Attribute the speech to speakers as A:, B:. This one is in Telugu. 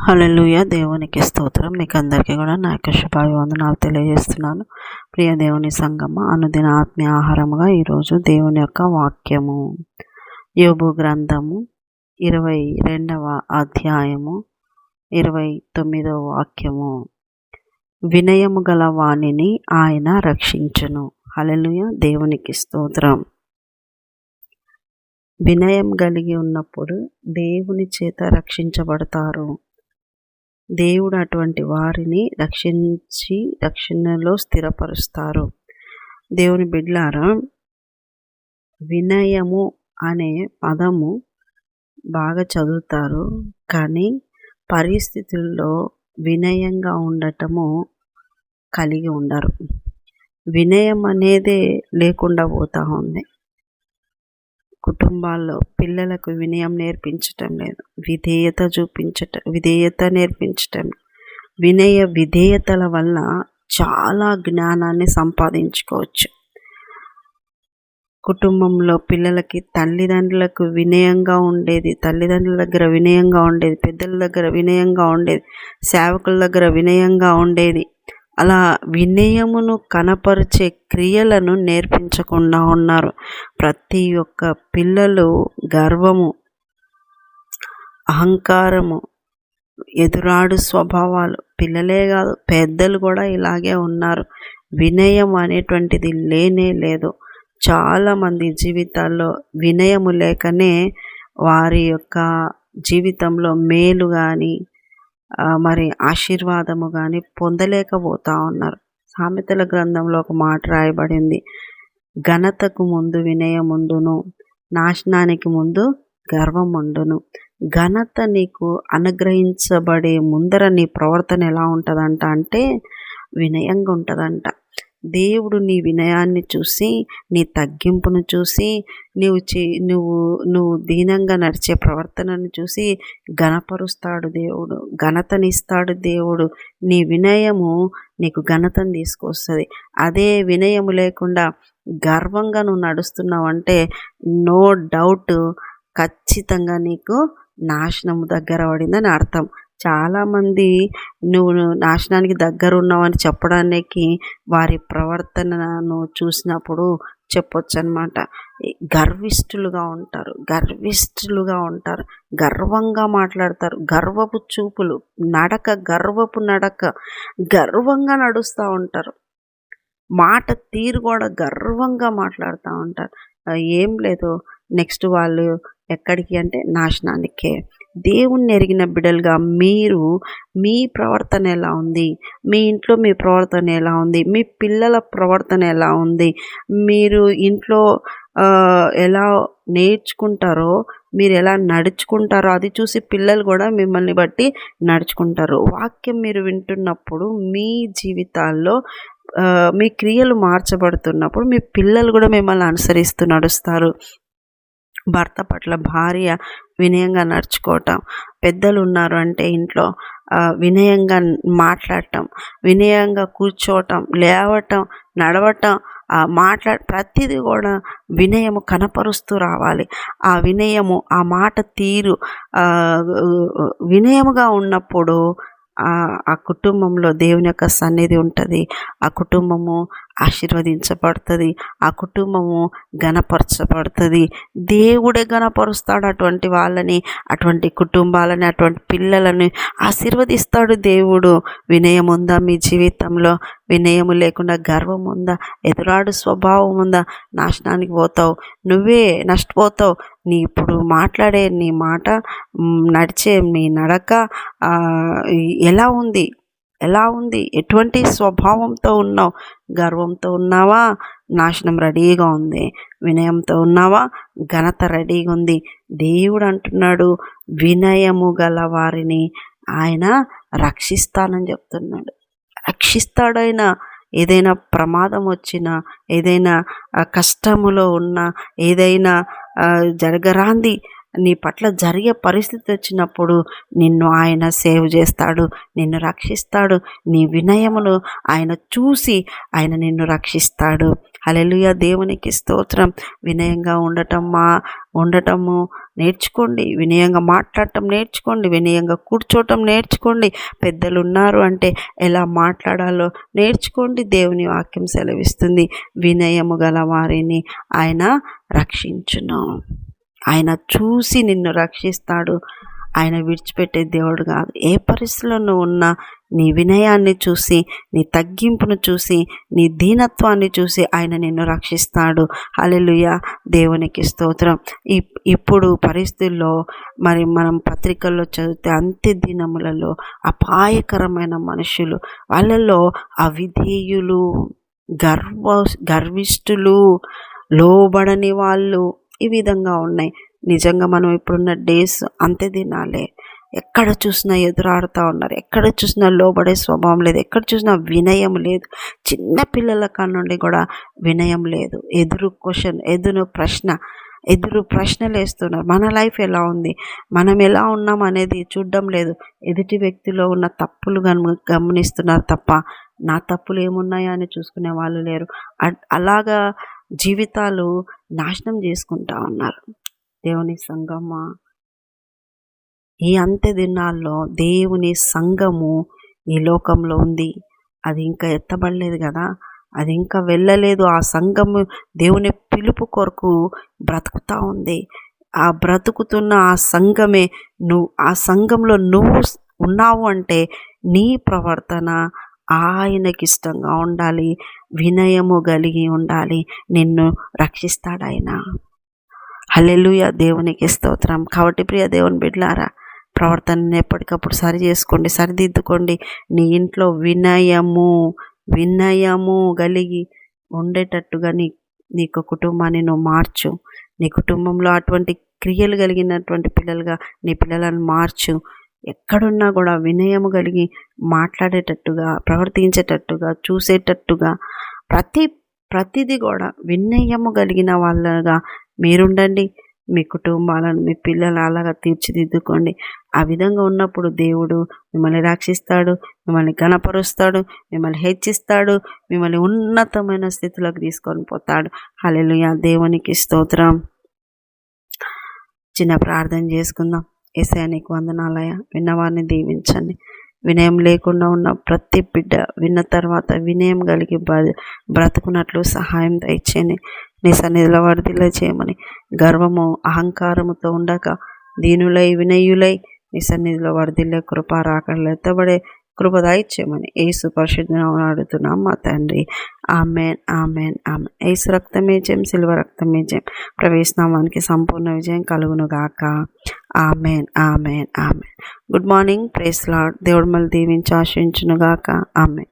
A: హల్లెలూయా. దేవునికి స్తోత్రం. మీకు అందరికీ కూడా నా యొక్క శుభాభివందనాలు తెలియజేస్తున్నాను. ప్రియ దేవుని సంగమ అనుదిన ఆత్మీయ ఆహారముగా ఈరోజు దేవుని యొక్క వాక్యము. యోబు గ్రంథము ఇరవై రెండవ అధ్యాయము ఇరవై తొమ్మిదవ వాక్యము. వినయము గల వాణిని ఆయన రక్షించును. హల్లెలూయ. దేవునికి స్తోత్రం. వినయం కలిగి ఉన్నప్పుడు దేవుని చేత రక్షించబడతారు. దేవుడు అటువంటి వారిని రక్షించి రక్షణలో స్థిరపరుస్తారు. దేవుని బిడ్లారా వినయము అనే పదము బాగా చదువుతారు కానీ పరిస్థితుల్లో వినయంగా ఉండటము కలిగి ఉండరు. వినయం అనేదే లేకుండా పోతా ఉంది. కుటుంబాల్లో పిల్లలకు వినయం నేర్పించటం లేదు. విధేయత చూపించటం విధేయత నేర్పించటం. వినయ విధేయతల వల్ల చాలా జ్ఞానాన్ని సంపాదించుకోవచ్చు. కుటుంబంలో పిల్లలకి తల్లిదండ్రులకు వినయంగా ఉండేది తల్లిదండ్రుల దగ్గర వినయంగా ఉండేది పెద్దల దగ్గర వినయంగా ఉండేది సేవకుల దగ్గర వినయంగా ఉండేది అలా వినయమును కనపరిచే క్రియలను నేర్పించకుండా ఉన్నారు. ప్రతి ఒక్క పిల్లలు గర్వము అహంకారము ఎదురాడు స్వభావాలు. పిల్లలే కాదు పెద్దలు కూడా ఇలాగే ఉన్నారు. వినయం అనేటువంటిది లేనే లేదు. చాలామంది జీవితాల్లో వినయము లేకనే వారి యొక్క జీవితంలో మేలు కానీ మరి ఆశీర్వాదము కానీ పొందలేకపోతా ఉన్నారు. సామెతల గ్రంథంలో ఒక మాట రాయబడింది. ఘనతకు ముందు వినయముందును నాశనానికి ముందు గర్వం ఉండును ఘనత నీకు అనుగ్రహించబడే ముందర నీ ప్రవర్తన ఎలా ఉంటుందంట అంటే వినయంగా ఉంటుందంట. దేవుడు నీ వినయాన్ని చూసి నీ తగ్గింపును చూసి నువ్వు చే నువ్వు నువ్వు దీనంగా నడిచే ప్రవర్తనను చూసి ఘనపరుస్తాడు దేవుడు ఘనతనిస్తాడు దేవుడు. నీ వినయము నీకు ఘనతను తీసుకొస్తుంది. అదే వినయము లేకుండా గర్వంగా నువ్వు నడుస్తున్నావంటే నో డౌట్ ఖచ్చితంగా నీకు నాశనము దగ్గర పడిందని అర్థం. చాలామంది నువ్వు నాశనానికి దగ్గర ఉన్నావని చెప్పడానికి వారి ప్రవర్తనను చూసినప్పుడు చెప్పొచ్చు అనమాట గర్విష్ఠులుగా ఉంటారు. గర్విష్ఠులుగా ఉంటారు. గర్వంగా మాట్లాడతారు. గర్వపు చూపులు నడక గర్వపు నడక గర్వంగా నడుస్తూ ఉంటారు. మాట తీరు కూడా గర్వంగా మాట్లాడుతూ ఉంటారు. ఏం లేదు నెక్స్ట్ వాళ్ళు ఎక్కడికి అంటే నాశనానికే దేవుణ్ణి ఎరిగిన బిడ్డలుగా మీరు మీ ప్రవర్తన ఎలా ఉంది? మీ ఇంట్లో మీ ప్రవర్తన ఎలా ఉంది? మీ పిల్లల ప్రవర్తన ఎలా ఉంది? మీరు ఇంట్లో ఎలా నేర్చుకుంటారో మీరు ఎలా నడుచుకుంటారో అది చూసి పిల్లలు కూడా మిమ్మల్ని బట్టి నడుచుకుంటారు. వాక్యం మీరు వింటున్నప్పుడు మీ జీవితాల్లో మీ క్రియలు మార్చబడుతున్నప్పుడు మీ పిల్లలు కూడా మిమ్మల్ని అనుసరిస్తూ నడుస్తారు. భర్త పట్ల భార్య వినయంగా నడుచుకోవటం పెద్దలు ఉన్నారు అంటే ఇంట్లో వినయంగా మాట్లాడటం వినయంగా కూర్చోవటం లేవటం నడవటం మాట్లా ప్రతిదీ కూడా వినయము కనపరుస్తూ రావాలి. ఆ వినయము ఆ మాట తీరు వినయముగా ఉన్నప్పుడు ఆ కుటుంబంలో దేవుని యొక్క సన్నిధి ఉంటుంది. ఆ కుటుంబము ఆశీర్వదించబడుతుంది. ఆ కుటుంబము గణపరచబడుతుంది దేవుడే గణపరుస్తాడు అటువంటి వాళ్ళని అటువంటి కుటుంబాలని అటువంటి పిల్లలని ఆశీర్వదిస్తాడు దేవుడు. వినయం ఉందా మీ జీవితంలో? వినయము లేకుండా గర్వం ఉందా? ఎదురాడు స్వభావం ఉందా? నాశనానికి పోతావు. నువ్వే నష్టపోతావు. నీ ఇప్పుడు మాట్లాడే నీ మాట నడిచే నీ నడక ఎలా ఉంది? ఎలా ఉంది? ఎటువంటి స్వభావంతో ఉన్నావు? గర్వంతో ఉన్నావా? నాశనం రెడీగా ఉంది. వినయంతో ఉన్నావా? ఘనత రెడీగా ఉంది. దేవుడు అంటున్నాడు వినయము గల వారిని ఆయన రక్షిస్తానని చెప్తున్నాడు. రక్షిస్తాడైనా ఏదైనా ప్రమాదం వచ్చినా ఏదైనా కష్టములో ఉన్నా ఏదైనా జరగరాంది నీ పట్ల జరిగే పరిస్థితి వచ్చినప్పుడు నిన్ను ఆయన సేవ్ చేస్తాడు నిన్ను రక్షిస్తాడు. నీ వినయమును ఆయన చూసి ఆయన నిన్ను రక్షిస్తాడు. అలెలుయ దేవునికి స్తోత్రం. వినయంగా ఉండటం మా ఉండటము నేర్చుకోండి. వినయంగా మాట్లాడటం నేర్చుకోండి. వినయంగా కూర్చోవటం నేర్చుకోండి. పెద్దలు ఉన్నారు అంటే ఎలా మాట్లాడాలో నేర్చుకోండి. దేవుని వాక్యం సెలవిస్తుంది. వినయము గల వారిని ఆయన రక్షించును. ఆయన చూసి నిన్ను రక్షిస్తాడు. ఆయన విడిచిపెట్టే దేవుడు కాదు. ఏ పరిస్థితిలో నువ్వు ఉన్నా నీ వినయాన్ని చూసి నీ తగ్గింపును చూసి నీ దీనత్వాన్ని చూసి ఆయన నిన్ను రక్షిస్తాడు. అలెలుయ దేవునికి స్తోత్రం. ఇప్పుడు పరిస్థితుల్లో మరి మనం పత్రికల్లో చదివితే అంత్య దినములలో అపాయకరమైన మనుషులు వాళ్ళలో అవిధేయులు గర్వ గర్విష్ఠులు లోబడని వాళ్ళు ఈ విధంగా ఉన్నాయి. నిజంగా మనం ఇప్పుడున్న డేస్ అంతే తినాలే. ఎక్కడ చూసినా ఎదురాడుతూ ఉన్నారు. ఎక్కడ చూసినా లోబడే స్వభావం లేదు. ఎక్కడ చూసినా వినయం లేదు. చిన్న పిల్లల కానుండి కూడా వినయం లేదు. ఎదురు క్వశ్చన్ ఎదురు ప్రశ్న ఎదురు ప్రశ్నలు వేస్తున్నారు. మన లైఫ్ ఎలా ఉంది? మనం ఎలా ఉన్నాం అనేది చూడడం లేదు. ఎదుటి వ్యక్తిలో ఉన్న తప్పులు గమనిస్తున్నారు తప్ప నా తప్పులు ఏమున్నాయా అని చూసుకునే వాళ్ళు లేరు. అలాగా జీవితాలు నాశనం చేసుకుంటా ఉన్నారు. దేవుని సంగమ? ఈ అంత్య దినాల్లో దేవుని సంఘము ఈ లోకంలో ఉంది. అది ఇంకా ఎత్తబడలేదు కదా? అది ఇంకా వెళ్ళలేదు. ఆ సంఘము దేవుని పిలుపు కొరకు బ్రతుకుతూ ఉంది. ఆ బ్రతుకుతున్న ఆ సంఘమే నువ్వు ఆ సంఘంలో నువ్వు ఉన్నావు అంటే నీ ప్రవర్తన ఆయనకి ఇష్టంగా ఉండాలి వినయము కలిగి ఉండాలి నిన్ను రక్షిస్తాడాయన హలెలుయ దేవునికి స్తోత్రం. కాబట్టి ప్రియ దేవుని బిడ్లారా ప్రవర్తనని ఎప్పటికప్పుడు సరి చేసుకోండి సరిదిద్దుకోండి. నీ ఇంట్లో వినయము వినయము కలిగి ఉండేటట్టుగా నీ నీకు కుటుంబాన్ని నువ్వు మార్చు. నీ కుటుంబంలో అటువంటి క్రియలు కలిగినటువంటి పిల్లలుగా నీ పిల్లలను మార్చు. ఎక్కడున్నా కూడా వినయము కలిగి మాట్లాడేటట్టుగా ప్రవర్తించేటట్టుగా చూసేటట్టుగా ప్రతి ప్రతిదీ కూడా వినయము కలిగిన వాళ్ళగా మీరుండండి. మీ కుటుంబాలను మీ పిల్లలు అలాగా తీర్చిదిద్దుకోండి. ఆ విధంగా ఉన్నప్పుడు దేవుడు మిమ్మల్ని రక్షిస్తాడు మిమ్మల్ని గణపరుస్తాడు మిమ్మల్ని హెచ్చిస్తాడు మిమ్మల్ని ఉన్నతమైన స్థితిలోకి తీసుకొని పోతాడు. హలెలుయ దేవునికి స్తోత్రం. చిన్న ప్రార్థన చేసుకుందాం. ఏసయా నీకు వందనాలయ విన్నవారిని దీవించండి. వినయం లేకుండా ఉన్న ప్రతి బిడ్డ విన్న తర్వాత వినయం కలిగి బ్రతుకున్నట్లు సహాయం దయచేయండి. నీ సన్నిధిలో వర్ధిల్ల చేయమని గర్వము అహంకారముతో ఉండక దీనులై వినయులై నీ సన్నిధిలో వర్ధిల్లే కృప రాకడలు ఎత్తబడే కృప దాయిచ్చేయమని ఏసు పరిశుద్ధం అడుగుతున్నాం. మా తండ్రి ఆమెన్ ఆమెన్ ఆమెన్. ఏసు రక్తమేజయం సిల్వ రక్తమేజయం ప్రవేశనామానికి సంపూర్ణ విజయం కలుగును గాక. Amen amen amen. Good morning praise lord దేవుడు మళ్ళీ దీవించి ఆశించునుగాక ఆమెన్.